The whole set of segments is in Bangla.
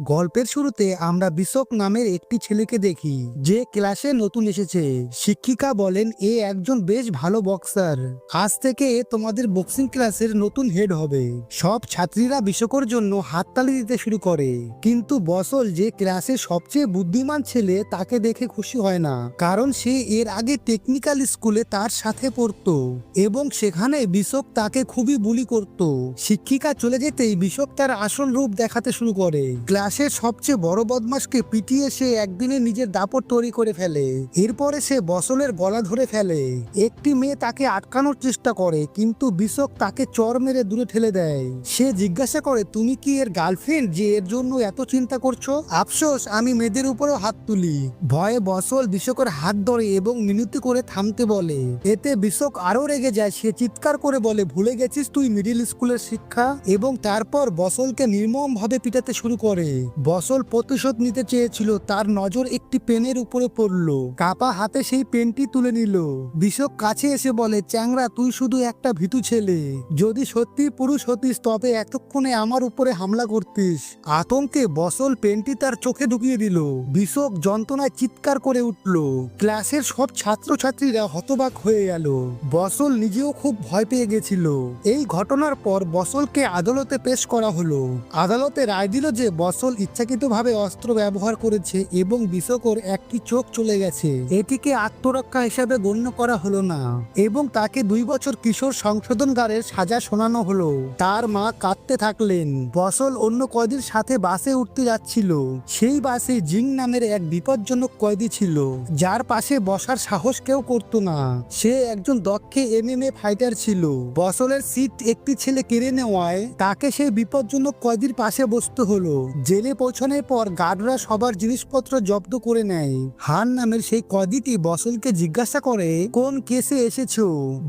গল্পের শুরুতে আমরা বিশক নামের একটি ছেলেকে দেখি, যে ক্লাসে নতুন এসেছে। শিক্ষিকা বলেন, এ একজন বেশ ভালো বক্সার আজ থেকে তোমাদের বক্সিং ক্লাসের নতুন হেড হবে। সব ছাত্রীরা বিশকর জন্য হাততালি দিতে শুরু করে। কিন্তু বসল যে ক্লাসে সবচেয়ে বুদ্ধিমান ছেলে তাকে দেখে খুশি হয় না। কারণ সে এর আগে টেকনিক্যাল স্কুলে তার সাথে পড়তো এবং সেখানে বিশক তাকে খুবই বুলি করত। শিক্ষিকা চলে যেতেই বিশক তার আসল রূপ দেখাতে শুরু করে। ক্লাসের সবচেয়ে বড় বদমাসকে পিটিয়ে সে একদিনে নিজের দাপট তৈরি করে ফেলে। এরপরে সে বসলের গলা ধরে ফেলে। একটি মেয়ে তাকে আটকানোর চেষ্টা করে, কিন্তু বিশক তাকে চর মেরে দূরে ঠেলে দেয়। সে জিজ্ঞাসা করে, তুমি কি এর গার্লফ্রেন্ড যে এর জন্য এত চিন্তা করছ? আফসোস, আমি মেয়েদের উপরেও হাত তুলি। ভয়ে বসল বিশকের হাত ধরে এবং মিনতি করে থামতে বলে। এতে বিশক আরও রেগে যায়, সে চিৎকার করে বলে, ভুলে গেছিস তুই মিডিল স্কুলের শিক্ষা? এবং তারপর বসলকে নির্মম ভাবে পিটাতে শুরু করে। বসল প্রতিশোধ নিতে চেয়েছিল, তার নজর একটি পেনের উপরে পড়ল। কাপা হাতে সেই পেনটি তুলে নিল। বিশক কাছে এসে বলে, চ্যাংরা, তুই শুধু একটা ভীতু ছেলে। যদি সত্যি পুরুষ হতিস, তবে এতক্ষণে আমার উপরে হামলা করতিস। আতঙ্কে বসল পেনটি তার চোখে ঢুকিয়ে দিল। বিশক যন্ত্রণায় চিৎকার করে উঠল। ক্লাসের সব ছাত্রছাত্রীরা হতবাক হয়ে গেল। বসল নিজেও খুব ভয় পেয়ে গেছিল। এই ঘটনার পর বসলকে আদালতে পেশ করা হলো। আদালতে রায় দিল যে বসল ইচ্ছাকৃতভাবে অস্ত্র ব্যবহার করেছে এবং বিশকর একটি চোখ চলে গেছে। এটিকে আত্মরক্ষা হিসাবে গণ্য করা হলো না এবং তাকে দুই বছর কিশোর সংশোধনগারের সাজা শোনানো হলো। তার মা কাঁদতে থাকলেন। বসল অন্য কয়েদির সাথে বাসে উঠতে যাচ্ছিল। সেই বাসে জিং নামের এক বিপজ্জনক কয়েদি ছিল। যার পাশে বসার সাহস কেউ করতো না। সে একজন দক্ষ এমএমএ ফাইটার ছিল। বসলের সিট একটি ছেলে কেড়ে নেওয়ায় তাকে সেই বিপজ্জনক কয়েদির পাশে বসতে হলো। জেলে পৌঁছানোর পর গার্ডরা সবার জিনিসপত্র জব্দ করে নেয়। হান নামের সেই কদিটি বসলকে জিজ্ঞাসা করে, কোন কেসে এসেছ?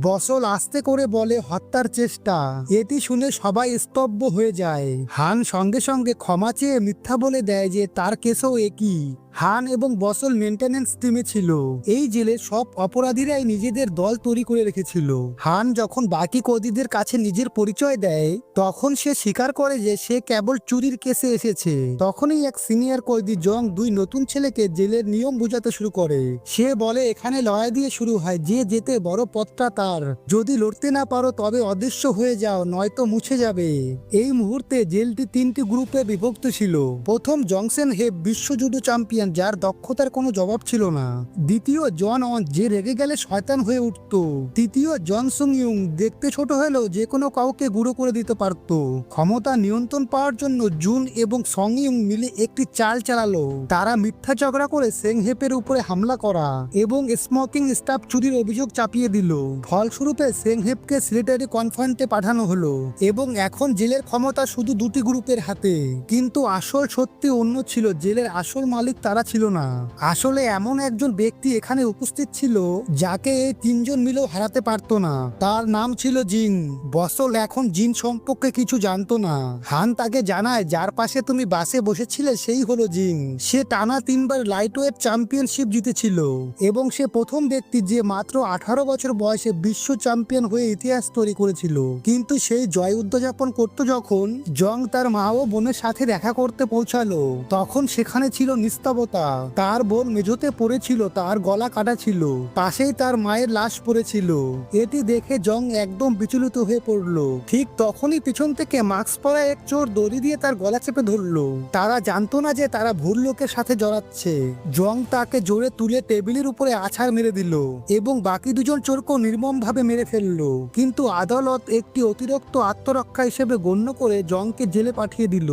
বসল আস্তে করে বলে, হত্যার চেষ্টা। এটি শুনে সবাই স্তব্ধ হয়ে যায়। হান সঙ্গে সঙ্গে ক্ষমা চেয়ে মিথ্যা বলে দেয় যে, তার কেসও একই। হান এবং বসল মেনটেন্যান্স টিমে ছিল। এই জেলে সব অপরাধীরাই নিজেদের দল তৈরি করে রেখেছিল। হান যখন বাকি কদিদের কাছে নিজের পরিচয় দেয়, তখন সে স্বীকার করে যে সে কেবল চুরির কেসে এসেছে। তখনই এক সিনিয়র কয়েদি জং দুই নতুন ছেলেকে জেলের নিয়ম বোঝাতে শুরু করে। সে বলে, এখানে লড়াই দিয়ে শুরু হয়, যে যেতে বড় পথটা তার। যদি লড়তে না পারো, তবে অদৃশ্য হয়ে যাও, নয়তো মুছে যাবে। এই মুহূর্তে জেলটি তিনটি গ্রুপে বিভক্ত ছিল। প্রথম জংসেন হেব বিশ্বযুদ্ধ চ্যাম্পিয়ন যার দক্ষতার কোনো জবাব ছিল না। দ্বিতীয়, জন অন, যে রেগে গেলে শয়তান হয়ে উঠত। তৃতীয়, জন সুং ইউং দেখতে ছোট হলেও যে কোনো কাউকে গুঁড়ো করে দিতে পারত। ক্ষমতা নিয়ন্ত্রণ পাওয়ার জন্য জুন এবং সং ইউং মিলে একটি চাল চালালো। তারা মিথ্যা ঝগড়া করে সেংহেপের উপরে হামলা করা এবং স্মোকিং স্টাফ চুরির অভিযোগ চাপিয়ে দিল। ফলস্বরূপে, সেংহেপকে সিলেটারি কনফারেন্টে পাঠানো হলো এবং এখন জেলের ক্ষমতা শুধু দুটি গ্রুপের হাতে। কিন্তু আসল সত্যি অন্য ছিল। জেলের আসল মালিক তারা ছিল না। আসলে এমন একজন ব্যক্তি এখানে উপস্থিত ছিল, যাকে এই তিনজন মিলেও হারাতে পারতো না। তার নাম ছিল জিন। বসল এখন জিন সম্পর্কে কিছু জানতো না। হান তাকে জানায়, যার পাশে তুমি বাসে বসেছিলে সেই হলো জিন। সে টানা তিনবার লাইট ওয়েট চ্যাম্পিয়নশিপ জিতেছিল এবং সে প্রথম ব্যক্তি যে মাত্র আঠারো বছর বয়সে বিশ্ব চ্যাম্পিয়ন হয়ে ইতিহাস তৈরি করেছিল। কিন্তু সেই জয় উদযাপন করতো যখন জং তার মা ও বোনের সাথে দেখা করতে পৌঁছালো। তখন সেখানে ছিল নিস্তবতা তার বোন মেঝোতে পড়েছিল, তার গলা কাটা ছিল, পাশেই তার মায়ের লাশ পড়েছিল। এটি দেখে জং একদম বিচলিত হয়ে পড়ল। ঠিক তখনই পিছন থেকে মাস্ক পরা এক চোর দড়ি দিয়ে তার গলা চেপে ধরলো। তারা জানতো না যে তারা ভুল লোকের সাথে জড়াচ্ছে। জং তাকে জোরে তুলে টেবিলের উপরে আছাড় মেরে দিল এবং বাকি দুজন চোরকেও নির্মম ভাবে মেরে ফেলল। কিন্তু আদালত একটি অতিরিক্ত আত্মরক্ষা হিসেবে গণ্য করে জংকে জেলে পাঠিয়ে দিল।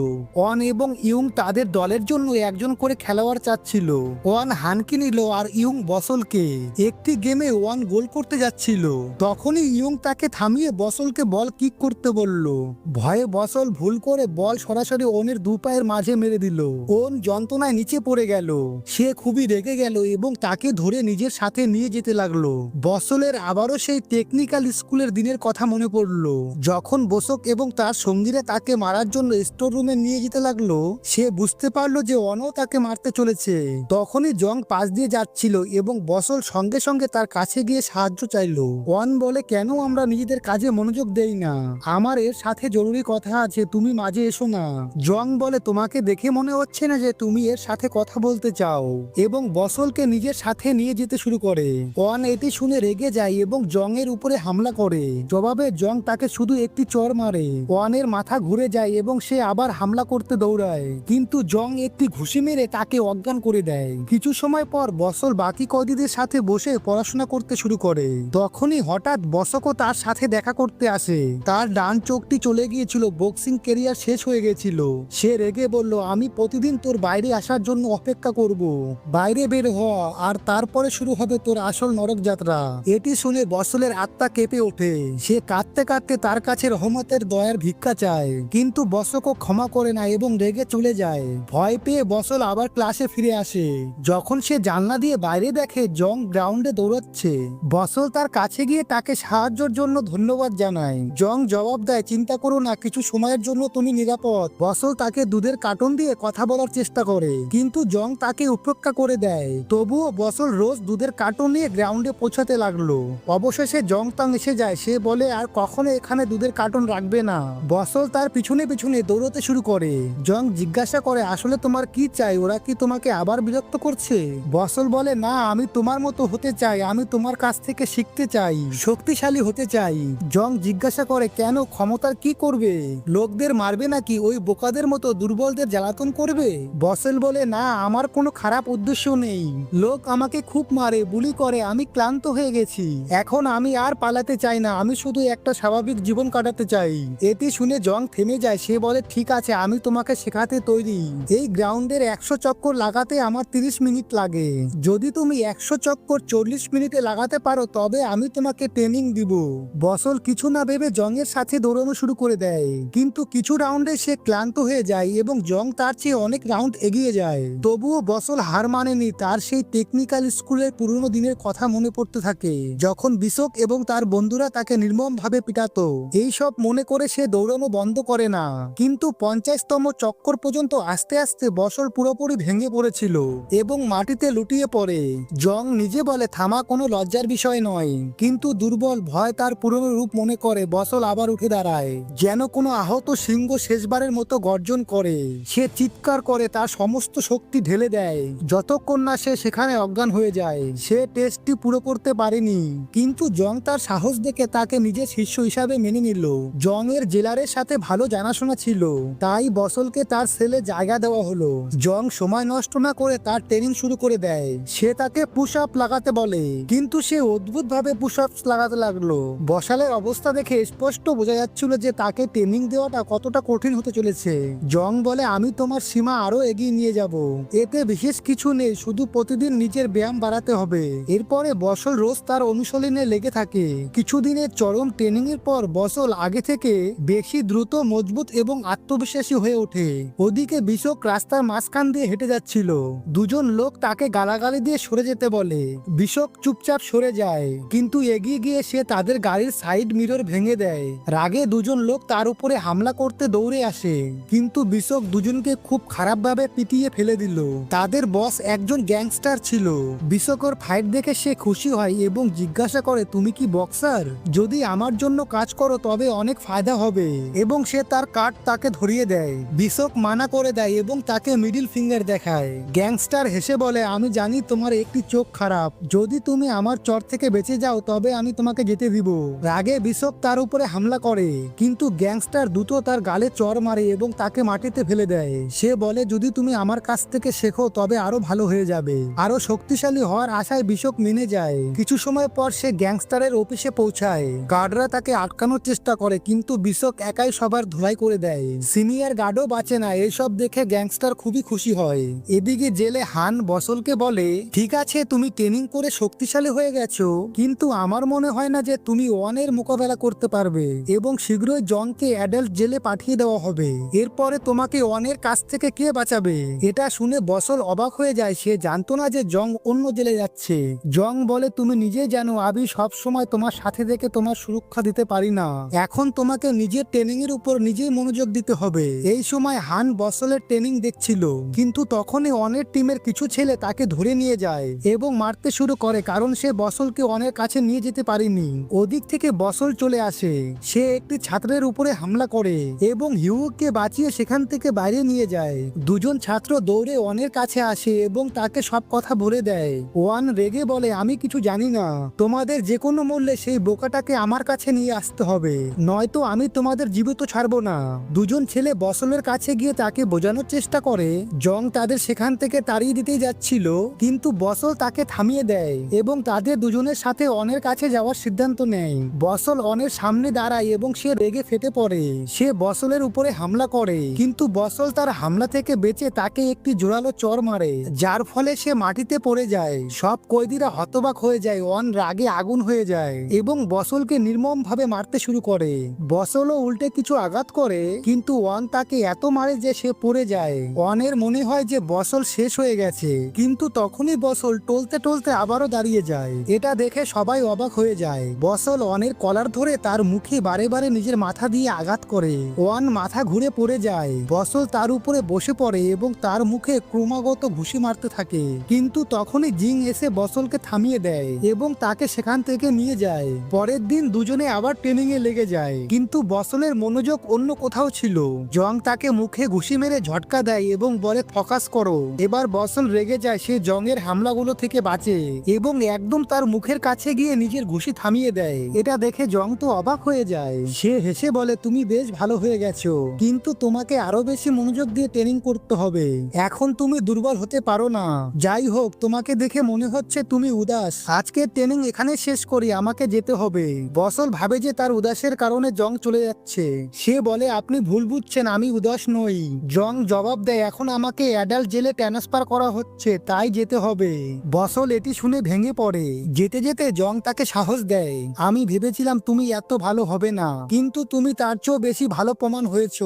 অন এবং ইউং তাদের দলের জন্য একজন করে খেলোয়াড় চাচ্ছিল। ওয়ান হানকে নিল আর ইউং বসলকে। একটি গেমে ওয়ান গোল করতে যাচ্ছিল। তখনই ইউং তাকে থামিয়ে বসলকে বল কিক করতে বলল। ভয়ে বসল ভুল করে বল সরাসরি ওনের দু পায়ের মাঝে মেরে দিল। ওন যন্ত্রণায় নিচে পড়ে গেল। সে খুবই রেগে গেল এবং তাকে ধরে নিজের সাথে নিয়ে যেতে লাগল। বসলের আবারও সেই টেকনিক্যাল স্কুলের দিনের কথা মনে পড়ল। যখন বসক এবং তার সঙ্গীরা তাকে মারার জন্য স্টোর রুমে নিয়ে যেতে লাগল, সে বুঝতে পারল যে অনও তাকে মারতে চলে চলেছে তখনই জং পাশ দিয়ে যাচ্ছিল এবং বসল সঙ্গে সঙ্গে তার কাছে গিয়ে সাহায্য চাইলো। ওয়ান বলে, কেন আমরা নিজেদের কাজে মনোযোগ দেই না? আমার এর সাথে জরুরি কথা আছে, তুমি মাঝে এসো না। জং বলে, তোমাকে দেখে মনে হচ্ছে না যে তুমি এর সাথে কথা বলতে চাও। এবং বসলকে নিজের সাথে নিয়ে যেতে শুরু করে। ওয়ান এটি শুনে রেগে যায় এবং জং এর উপরে হামলা করে। জবাবে জং তাকে শুধু একটি চর মারে। ওয়ানের মাথা ঘুরে যায় এবং সে আবার হামলা করতে দৌড়ায়। কিন্তু জং একটি ঘুষি মেরে তাকে অজ্ঞান করে দেয়। কিছু সময় পর বসল বাকি কয়েদিদের সাথে বসে পড়াশোনা করতে শুরু করে। তখনই হঠাৎ বসকও তার সাথে দেখা করতে আসে। তার ডান চোখটি চলে গিয়েছিল, বক্সিং কেরিয়ার শেষ হয়ে গেছিল। সে রেগে বলল, আমি প্রতিদিন তোর বাইরে আসার জন্য অপেক্ষা করব। বাইরে বের হ, আর তারপরে শুরু হবে তোর আসল নরক যাত্রা এটি শুনে বসলের আত্মা কেঁপে ওঠে। সে কাঁদতে কাঁদতে তার কাছে রহমতের দয়ার ভিক্ষা চায়। কিন্তু বসকও ক্ষমা করে না এবং রেগে চলে যায়। ভয় পেয়ে বসল আবার ক্লাসে ফিরে আসে। যখন সে জানলা দিয়ে বাইরে দেখে জং গ্রাউন্ডে দৌড়াচ্ছে, বসল তার কাছে গিয়ে তাকে সাহায্যের জন্য ধন্যবাদ জানায়। জং জবাব দেয়, চিন্তা করো না, কিছু সময়ের জন্য তুমি নিরাপদ। বসল তাকে দুধের কার্টন দিয়ে কথা বলার চেষ্টা করে, কিন্তু জং তাকে উপেক্ষা করে দেয়। তবুও বসল রোজ দুধের কার্টন নিয়ে গ্রাউন্ডে পৌঁছাতে লাগল। অবশেষে জং তাং এসে যায়, সে বলে, আর কখনো এখানে দুধের কার্টন রাখবে না। বসল তার পিছনে পিছনে দৌড়তে শুরু করে। জং জিজ্ঞাসা করে, আসলে তোমার কি চাই? ওরা কি তোমাকে আবার বিরক্ত করছে? বসল বলে, না, আমি তোমার মতো হতে চাই, আমি তোমার কাছ থেকে শিখতে চাই, শক্তিশালী হতে চাই। জং জিজ্ঞাসা করে, কেন? ক্ষমতার কি করবে? লোকদের মারবে নাকি? ওই বোকাদের মতো দুর্বলদের জ্বালাতন করবে? বসেল বলে, না, আমার কোনো খারাপ উদ্দেশ্য নেই। লোক আমাকে খুব মারে, বুলি করে, আমি ক্লান্ত হয়ে গেছি। এখন আমি আর পালাতে চাই না, আমি শুধু একটা স্বাভাবিক জীবন কাটাতে চাই। এটি শুনে জং থেমে যায়, সে বলে, ঠিক আছে, আমি তোমাকে শেখাতে তৈরি। এই গ্রাউন্ডের একশো চক্কর লাগাতে আমার তিরিশ মিনিট লাগে। যদি তুমি একশো চক্কর চল্লিশ মিনিটে লাগাতে পারো, তবে আমি তোমাকে ট্রেনিং দিব। বসল কিছু না ভেবে জংয়ের সাথে দৌড়ানো শুরু করে দেয়। কিন্তু কিছু রাউন্ডে সে ক্লান্ত হয়ে যায় এবং জং তার চেয়ে অনেক রাউন্ড এগিয়ে যায়। তবুও বসল হার মানেনি, তার সেই টেকনিক্যাল স্কুলের পুরনো দিনের কথা মনে পড়তে থাকে। যখন বিশক এবং তার বন্ধুরা তাকে নির্মম ভাবে পিটাতো, এই সব মনে করে সে দৌড়ানো বন্ধ করে না। কিন্তু পঞ্চাশতম চক্কর পর্যন্ত আস্তে আস্তে বসল পুরোপুরি ভেঙে পড়েছিল এবং মাটিতে লুটিয়ে পড়ে। জং নিজে বলে, থামা, কোনো লজ্জার বিষয় নয়। কিন্তু দুর্বল ভয় তার পুরনো রূপ মনে করে, বসল আবার উঠে দাঁড়ায়। যেন কোনো আহত সিংহ শেষবারের মতো গর্জন করে। সে চিৎকার করে, তার সমস্ত শক্তি ঢেলে দেয়। যতক্ষণ না সে সেখানে অজ্ঞান হয়ে যায়, সে টেস্টটি পুরো করতে পারেনি। কিন্তু জং তার সাহস দেখে তাকে নিজের শিষ্য হিসাবে মেনে নিল। জং এর জেলারের সাথে ভালো জানাশোনা ছিল। তাই বসলকে তার ছেলে জায়গা দেওয়া হলো। জং সময় নষ্ট না করে তার ট্রেনিং শুরু করে দেয়। সে তাকে পুশ আপ লাগাতে বলে। কিন্তু সে অদ্ভুত ভাবে পুশ আপস লাগাতে লাগল। বসালের অবস্থা দেখে স্পষ্ট বোঝা যাচ্ছিল যে তাকে ট্রেনিং দেওয়াটা কতটা কঠিন হতে চলেছে। জং বলে, আমি তোমার সীমা আরও এগিয়ে নিয়ে যাব। এতে বিশেষ কিছু নেই, শুধু প্রতিদিন নিজের ব্যায়াম বাড়াতে হবে। এরপরে বসল রোজ তার অনুশীলনে লেগে থাকে। কিছুদিনের চরম ট্রেনিং এর পর বসল আগে থেকে বেশি দ্রুত, মজবুত এবং আত্মবিশ্বাসী হয়ে ওঠে। ওদিকে বিশক রাস্তার মাঝখান দিয়ে হেঁটে যাচ্ছিল দুজন লোক তাকে গালাগালি দিয়ে সরে যেতে বলে। বিশক চুপচাপ সরে যায়, কিন্তু এগিয়ে গিয়ে সে তাদের গাড়ির সাইড মিরর ভেঙে দেয়। রাগে দুজন লোক তার উপরে হামলা করতে দৌড়ে আসে, কিন্তু বিশক দুজনকে খুব খারাপভাবে পিটিয়ে ফেলে দিল। তাদের বস একজন গ্যাংস্টার ছিল। বিশকর ফাইট দেখে সে খুশি হয় এবং জিজ্ঞাসা করে, তুমি কি বক্সার? যদি আমার জন্য কাজ করো, তবে অনেক ফায়দা হবে। এবং সে তার কার্ড তাকে ধরিয়ে দেয়। বিশক মানা করে দেয় এবং তাকে মিডিল ফিঙ্গার দেখায়। গ্যাংস্টার হেসে বলে, আমি জানি তোমার একটি চোখ খারাপ। যদি তুমি আমার চর থেকে বেঁচে যাও, তবে আমি তোমাকে যেতে দিব। রাগে বিশক তার উপরে হামলা করে, কিন্তু গ্যাংস্টার দ্রুত তার গালে চর মারে এবং তাকে মাটিতে ফেলে দেয়। সে বলে, যদি তুমি আমার কাছ থেকে শেখো, তবে আরও ভালো হয়ে যাবে। আরও শক্তিশালী হওয়ার আশায় বিশক মেনে যায়। কিছু সময় পর সে গ্যাংস্টারের অফিসে পৌঁছায়। গার্ডরা তাকে আটকানোর চেষ্টা করে, কিন্তু বিশক একাই সবার ধোলাই করে দেয়। সিনিয়র গার্ডও বাঁচে না। এসব দেখে গ্যাংস্টার খুবই খুশি হয়। এদিকে জেলে হান বসলকে বলে, ঠিক আছে, তুমি ট্রেনিং করে শক্তিশালী হয়ে গেছো, কিন্তু আমার মনে হয় না যে তুমি ওয়ানের মোকাবেলা করতে পারবে এবং শীঘ্রই জনকে অ্যাডাল্ট জেলে পাঠিয়ে দেওয়া হবে। এরপরে তোমাকে ওয়ানের কাছ থেকে কে বাঁচাবে? এটা শুনে বসল অবাক হয়ে যায়। সে জানতো না যে জং অন্য জেলে যাচ্ছে। জং বলে, তুমি নিজেই জানো, আমি সব সময় তোমার সাথে থেকে তোমার সুরক্ষা দিতে পারি না। এখন তোমাকে নিজের ট্রেনিং এর উপর নিজেই মনোযোগ দিতে হবে। এই সময় হান বসলের ট্রেনিং দেখছিল, কিন্তু তখন তখনই অনেক টিমের কিছু ছেলে তাকে ধরে নিয়ে যায় এবং মারতে শুরু করে, কারণ সে বসলকে অনেক কাছে নিয়ে যেতে পারেনি। ওদিক থেকে বসল চলে আসে। সে একটি ছাত্রের উপরে হামলা করে এবং হিউকে বাঁচিয়ে সেখান থেকে বাইরে নিয়ে যায়। দুজন ছাত্র দৌড়ে অনের কাছে আসে এবং তাকে সব কথা বলে দেয়। ওয়ান রেগে বলে, আমি কিছু জানি না। তোমাদের যে কোনো মূল্যে সেই বোকাটাকে আমার কাছে নিয়ে আসতে হবে। নয়তো আমি তোমাদের জীবিত ছাড়বো না। দুজন ছেলে বসলের কাছে গিয়ে তাকে বোঝানোর চেষ্টা করে। জং তাদের সেখান থেকে তাড়িয়ে দিতেই যাচ্ছিল, কিন্তু বসল তাকে থামিয়ে দেয় এবং তাদের দুজনের সাথে অনের কাছে যাওয়ার সিদ্ধান্ত নেয়। বসল অনের সামনে দাঁড়ায় এবং সে রেগে ফেটে পড়ে। সে বসলের উপরে হামলা করে, কিন্তু বসল তার হামলা থেকে বেঁচে তাকে একটি জোরালো চর মারে, যার ফলে সে মাটিতে পড়ে যায়। সব কয়েদিরা হতবাক হয়ে যায়, অন রাগে আগুন হয়ে যায় এবং বসলকে নির্মম ভাবে মারতে শুরু করে। বসলও উল্টে কিছু আঘাত করে, কিন্তু অন তাকে এত মারে যে সে পড়ে যায়। ওয়ানের মনে হয় যে বসল শেষ হয়ে গেছে। কিন্তু তখনই বসল টলতে টলতে আবারও দাঁড়িয়ে যায়। এটা দেখে সবাই অবাক হয়ে যায়। বসল ওয়ানের কলার ধরে তার মুখে বারে বারে নিজের মাথা দিয়ে আঘাত করে। ওয়ান মাথা ঘুরে পড়ে যায়। বসল তার উপরে বসে পড়ে এবং তার মুখে ক্রমাগত ঘুষি মারতে থাকে। কিন্তু তখনই জিং এসে বসলকে থামিয়ে দেয় এবং তাকে সেখান থেকে নিয়ে যায়। পরের দিন দুজনে আবার ট্রেনিং এ লেগে যায়। কিন্তু বসলের মনোযোগ অন্য কোথাও ছিল। জং তাকে মুখে ঘুষি মেরে ঝটকা দেয় এবং বলে ফোকাস করো। এবার বসল রেগে যায় সে জংয়ের হামলাগুলো থেকে বাঁচে এবং একদম তার মুখের কাছে গিয়ে নিজের ঘুষি থামিয়ে দেয়। এটা দেখে জং তো অবাক হয়ে যায়। সে হেসে বলে, তুমি বেশ ভালো হয়ে গেছো, কিন্তু তোমাকে আরও বেশি মনোযোগ দিয়ে ট্রেনিং করতে হবে। এখন তুমি দুর্বল হতে পারো না। যাই হোক, তোমাকে দেখে মনে হচ্ছে তুমি উদাস। আজকে ট্রেনিং এখানে শেষ করি, আমাকে যেতে হবে। বসল ভাবে যে তার উদাসের কারণে জং চলে যাচ্ছে। সে বলে, আপনি ভুল বুঝছেন, আমি উদাস নই। জং জবাব দেয়, এখন আমাকে অ্যাডাল্ট জেলে ট্রান্সফার করা হচ্ছে, তাই যেতে হবে। বসল এটি শুনে ভেঙে পড়ে। যেতে যেতে জং তাকে সাহস দেয়। আমি ভেবেছিলাম তুমি এত ভালো হবে না, কিন্তু তুমি তার চেয়েও বেশি ভালো প্রমাণ হয়েছ।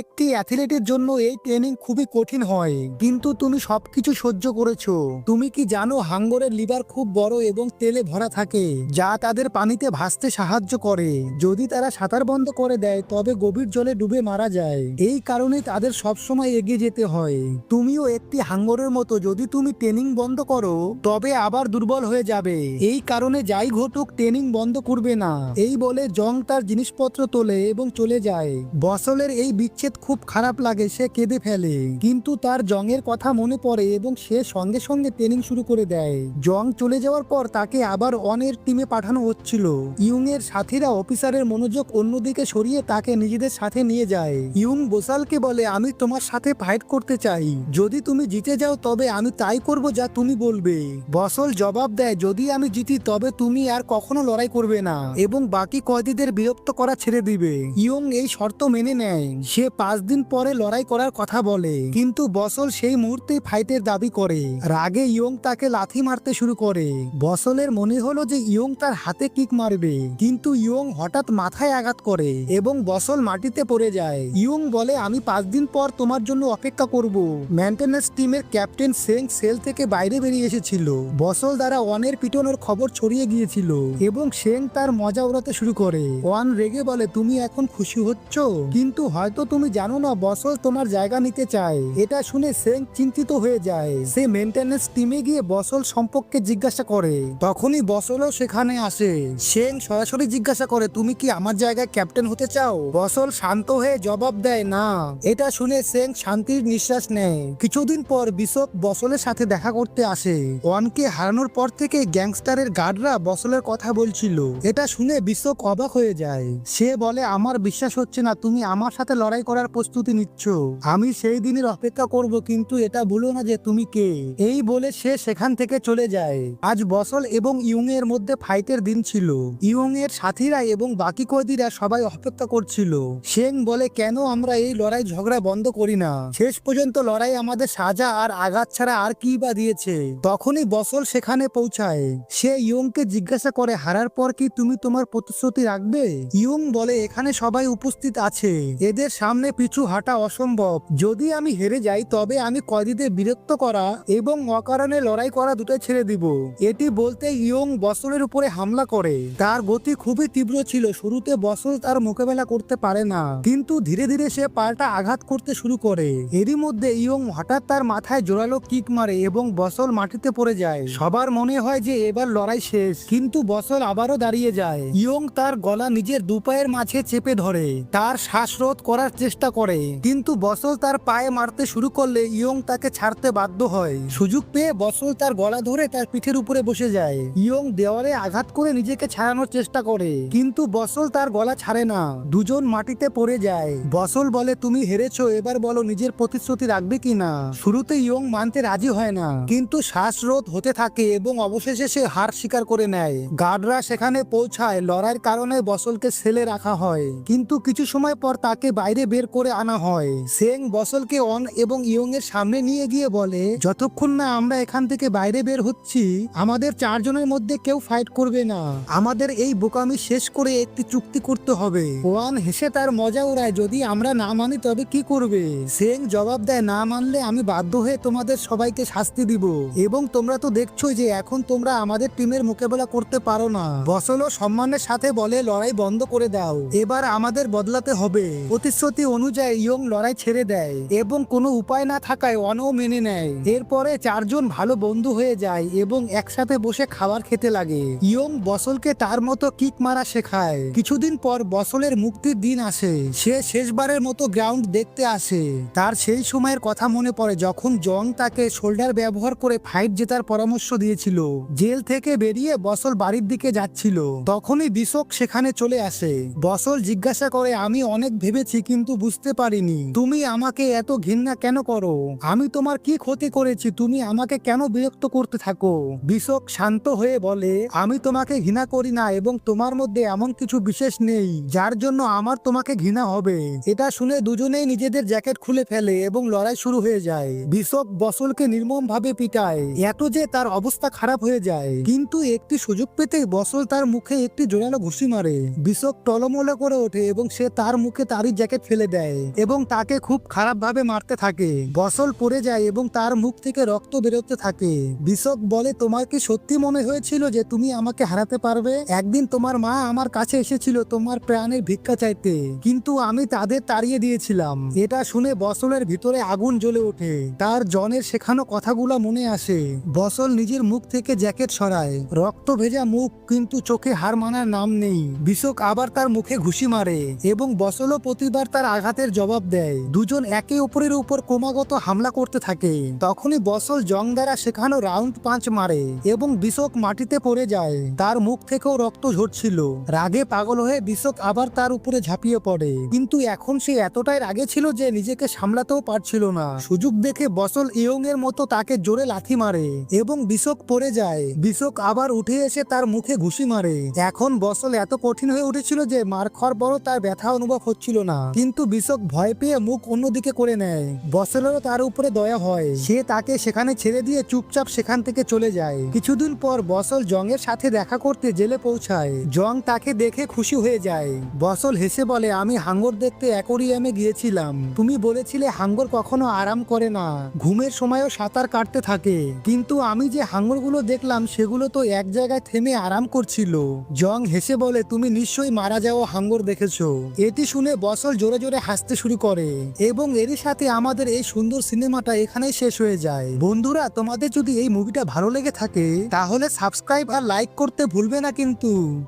একটি অ্যাথলেটের জন্য এই ট্রেনিং খুবই কঠিন হয়, কিন্তু তুমি সবকিছু সহ্য করেছ। তুমি কি জানো হাঙ্গরের লিভার খুব বড় এবং তেলে ভরা থাকে, যা তাদের পানিতে ভাসতে সাহায্য করে। যদি তারা সাঁতার বন্ধ করে দেয়, তবে গভীর জলে ডুবে মারা যায়। এই কারণে তাদের সবসময় এগিয়ে যেতে হয়। তুমিও একটি হাঙ্গরের মতো। যদি তুমি ট্রেনিং বন্ধ করো, তবে আবার দুর্বল হয়ে যাবে। এই কারণে যাই ঘটুক, ট্রেনিং বন্ধ করবে না। এই বলে জং তার জিনিসপত্র তোলে এবং চলে যায়। বসলের এই বিচ্ছেদ খুব খারাপ লাগে, সে কেঁদে ফেলে। কিন্তু তার জংয়ের কথা মনে পড়ে এবং সে সঙ্গে সঙ্গে ট্রেনিং শুরু করে দেয়। জং চলে যাওয়ার পর তাকে আবার অনের টিমে পাঠানো হচ্ছিল। ইউং এর সাথীরা অফিসারের মনোযোগ অন্যদিকে সরিয়ে তাকে নিজেদের সাথে নিয়ে যায়। ইউং বোসালকে বলে, আমি তোমার সাথে ফাইট করতে চাই। যদি তুমি জিতে যাও, তবে আমি তাই করব যা তুমি বলবে। বসল জবাব দেয়, যদি আমি জিতি, তবে তুমি আর কখনো লড়াই করবে না। এবং বাকি কয়েদিদের বিরক্ত করা ছেড়ে দিবে। ইয়ং এই শর্ত মেনে নেয়। সে পাঁচ দিন পরে লড়াই করার কথা বলে। কিন্তু বসল সেই মুহূর্তে ফাইটের দাবি করে। রাগে ইয়ং তাকে লাথি মারতে শুরু করে। বসলের মনে হলো যে ইয়ং তার হাতে কিক মারবে। কিন্তু ইয়ং হঠাৎ মাথায় আঘাত করে এবং বসল মাটিতে পড়ে যায়। ইয়ং বলে, আমি পাঁচ দিন পর তোমার জন্য অপেক্ষা করব। মেনটেন্যান্স টিমের ক্যাপ্টেন সেং সেল থেকে বাইরে বেরিয়ে এসেছিল। বসল দ্বারা ওয়ানের পিটনের খবর ছড়িয়ে গিয়েছিল এবং সেং তার মজা উড়াতে শুরু করে। ওয়ান রেগে বলে, তুমি এখন খুশি হচ্ছ? কিন্তু হয়তো তুমি জানো না, বসল তোমার জায়গা নিতে চায় এটা শুনে সেং চিন্তিত হয়ে যায়। সে মেনটেন্যান্স টিমে গিয়ে বসল সম্পর্কে জিজ্ঞাসা করে। তখনই বসলও সেখানে আসে। সেং সরাসরি জিজ্ঞাসা করে, তুমি কি আমার জায়গায় ক্যাপ্টেন হতে চাও বসল শান্ত হয়ে জবাব দেয়, না এটা শুনে সেং শান্তির নিঃশ্বাস নেয়। কিছুদিন পর বিশপ বসলের সাথে দেখা করতে আসে। ওয়ানকে হারানোর পর থেকে গ্যাংস্টারের গার্ডরা বসলের কথা বলছিল। এটা শুনে বিশপ অবাক হয়ে যায়। সে বলে, আমার বিশ্বাস হচ্ছে না, তুমি আমার সাথে লড়াই করার প্রস্তুতি নিচ্ছ। আমি সেই দিনের অপেক্ষা করব, কিন্তু এটা ভুলো না যে তুমি কে। এই বলে সে সেখান থেকে চলে যায়। আজ বসল এবং ইয়ং এর মধ্যে ফাইটের দিন ছিল। ইয়ং এর সাথীরা এবং বাকি কয়েদিরা সবাই অপেক্ষা করছিল। সেং বলে, কেন আমরা এই লড়াই ঝগড়া বন্ধ করি না? শেষ পর্যন্ত লড়াই আমাদের সাজা আর আঘাত ছাড়া আর কি বা দিয়েছে? তখনই বসল সেখানে পৌঁছায়। সে ইয়ংকে জিজ্ঞাসা করে, হারার পর কি তুমি তোমার প্রতিশ্রুতি রাখবে? ইয়ং বলে, এখানে সবাই উপস্থিত আছে। এদের সামনে পিছু হাঁটা অসম্ভব। যদি আমি হেরে যাই, তবে আমি কয়েদিদের বিরক্ত করা এবং অকারণে লড়াই করা দুটোই ছেড়ে দিব। এটি বলতে ইয়ং বসলের উপরে হামলা করে। তার গতি খুবই তীব্র ছিল। শুরুতে বসল তার মোকাবেলা করতে পারে না। কিন্তু ধীরে ধীরে সে পাল্টা আঘাত করতে শুরু করে। এরই মধ্যে ইয়ং হঠাৎ তার মাথায় জোরালো কিক মারে এবং বসল মাটিতে পড়ে যায়। সবার মনে হয় যে এবার লড়াই শেষ, কিন্তু বসল আবারও দাঁড়িয়ে যায়। ইয়ং তার গলা নিজের দুপায়ের মাঝে চেপে ধরে, তার শ্বাসরোধ করার চেষ্টা করে। কিন্তু বসল তার পায়ে মারতে শুরু করলে ইয়ং তাকে ছাড়তে বাধ্য হয়। সুযোগ পেয়ে বসল তার গলা ধরে তার পিঠের উপরে বসে যায়। ইয়ং দেওয়ালে আঘাত করে নিজেকে ছাড়ানোর চেষ্টা করে, কিন্তু বসল তার গলা ছাড়ে না। দুজন মাটিতে পড়ে যায়। বসল বলে, তুমি হেরেছো, এবার বলো নিজের প্রতিশ্রুতি রাখবে কিনা? শুরুতে ইয়ং মানতে রাজি হয় না, কিন্তু শ্বাসরোধ হতে থাকে এবং অবশেষে সে হার স্বীকার করে নেয়। গার্ডরা সেখানে পৌঁছায়, লড়াইয়ের কারণে বসলকে সেলে রাখা হয়, কিন্তু কিছু সময় পর তাকে বাইরে বের করে আনা হয়। সেং বসলকে অন এবং ইয়ং এর সামনে নিয়ে গিয়ে বলে, যতক্ষণ না আমরা এখান থেকে বাইরে বের হচ্ছি, আমাদের চারজনের মধ্যে কেউ ফাইট করবে না। আমাদের এই বোকামি শেষ করে একটি চুক্তি করতে হবে। ওয়ান হেসে তার মজা উড়ায়, যদি আমরা না মানি তবে কি করবে? সেং জবাব দেয়, না মানলে আমি বাধ্য হয়ে তোমাদের সবাইকে শাস্তি দিব। এবং তোমরা তো দেখছ যে এখন তোমরা আমাদের টিমের মোকাবেলা করতে পারো না। বসলও সম্মানের সাথে বলে লড়াই বন্ধ করে দাও। এবার আমাদের বদলাতে হবে। প্রতিশ্রুতি অনুযায়ী ইয়ং লড়াই ছেড়ে দেয় এবং কোনো উপায় না থাকায় অনও মেনে নেয়। এরপরে চারজন ভালো বন্ধু হয়ে যায় এবং একসাথে বসে খাবার খেতে লাগে। ইয়ং বসলকে তার মতো কিক মারা শেখায়। কিছুদিন পর বসলের মুক্তির দিন আসে। সে শেষবারের মতো গ্রাউন্ড দেখতে আসে। তার সেই সময়ের কথা মনে পড়ে যখন জং তাকে শোল্ডার ব্যবহার করে ফাইট জেতার পরামর্শ দিয়েছিল, জেল থেকে বেরিয়ে বসল বাড়ির দিকে যাচ্ছিল। তখনই বিশোক সেখানে চলে আসে। বসল জিজ্ঞাসা করে, আমি অনেক ভেবেছি কিন্তু বুঝতে পারিনি। তুমি আমাকে এত ঘৃণা কেন করো? আমি তোমার কি ক্ষতি করেছি? তুমি আমাকে কেন বিরক্ত করতে থাকো? বিশোক শান্ত হয়ে বলে, আমি তোমাকে ঘৃণা করি না এবং তোমার মধ্যে এমন কিছু বিশেষ নেই, যার জন্য আমার তোমাকে ঘৃণা হবে। এটা শুনে দুজনেই নিজেদের জ্যাকেট খুলে ফেলে এবং লড়াই শুরু হয়ে যায়। বিশপ বসলকে নির্মম ভাবে পিটায়। এত যে তার অবস্থা খারাপ হয়ে যায়। কিন্তু একটি সুযোগ পেতে বসল তার মুখে একটি জোরালো ঘুষি মারে। বিশপ টলমলো করে ওঠে এবং সে তার মুখে তারই জ্যাকেট ফেলে দেয় এবং তাকে খুব খারাপ ভাবে মারতে থাকে। বসল পড়ে যায় এবং তার মুখ থেকে রক্ত বেরোতে থাকে। বিশপ বলে, তোমার কি সত্যি মনে হয়েছিল যে তুমি আমাকে হারাতে পারবে? একদিন তোমার মা আমার কাছে এসেছিল তোমার প্রাণের ভিক্ষা চাইতে। কিন্তু আমি তাদের তাড়িয়ে দিয়েছিলাম। এটা শুনে বসলের ভিতরে আগুন জ্বলে ওঠে। তার জনের শেখানো কথাগুলো মনে আসে। বসল নিজের মুখ থেকে জ্যাকেট সরায়। রক্ত ভেজা মুখ কিন্তু চোখে হার মানার নাম নেই। বিশোক আবার তার মুখে ঘুষি মারে এবং বসলও প্রতিবার তার আঘাতের জবাব দেয়। দুজন একে অপরের উপর ক্রমাগত হামলা করতে থাকে। তখনই বসল জং দ্বারা শেখানো রাউন্ড পাঁচ মারে এবং বিশোক মাটিতে পড়ে যায়। তার মুখ থেকেও রক্ত ঝরছিল। রাগে পাগল হয়ে বিশোক আবার তার উপরে ঝাঁপিয়ে পড়ে। কিন্তু এখন সে এতটাই রাগে ছিল যে নিজেকে সামলাতেও পারছিল না। সুযোগ দেখে বসল ইয়ং এর মতো তাকে জোরে লাথি মারে এবং বিশোক পড়ে যায়। বিশোক আবার উঠে এসে তার মুখে ঘুষি মারে। এখন বসল এত কঠিন হয়ে উঠেছিল যে মার খাওয়ার পরও তার ব্যথা অনুভব হচ্ছিল না। কিন্তু বিশোক ভয় পেয়ে মুখ অন্যদিকে করে নেয়। বসলেরও তার উপরে দয়া হয়। সে তাকে সেখানে ছেড়ে দিয়ে চুপচাপ সেখান থেকে চলে যায়। কিছুদিন পর বসল জংয়ের সাথে দেখা করতে জেলে পৌঁছায়। জং তাকে দেখে খুশি হয়ে যায়। বসল হেসে বলে, আমি হাঙ্গর দেখতে অ্যাকোরিয়ামে গিয়েছিলাম। তুমি বলেছিলে হাঙ্গর কখনো আরাম করে না। ঘুমের সময়ও সাঁতার কাটতে থাকে। কিন্তু আমি যে হাঙ্গরগুলো দেখলাম, সেগুলো তো এক জায়গায় থেমে আরাম করছিল। জং হেসে বলে, তুমি নিশ্চয়ই মারা যাওয়া হাঙ্গর দেখেছ। এটি শুনে বসল জোরে জোরে হাসতে শুরু করে। এবং এরই সাথে আমাদের এই সুন্দর সিনেমাটা এখানেই শেষ হয়ে যায়। বন্ধুরা, তোমাদের যদি এই মুভিটা ভালো লেগে থাকে, তাহলে সাবস্ক্রাইব আর লাইক করতে ভুলবে না কিন্তু।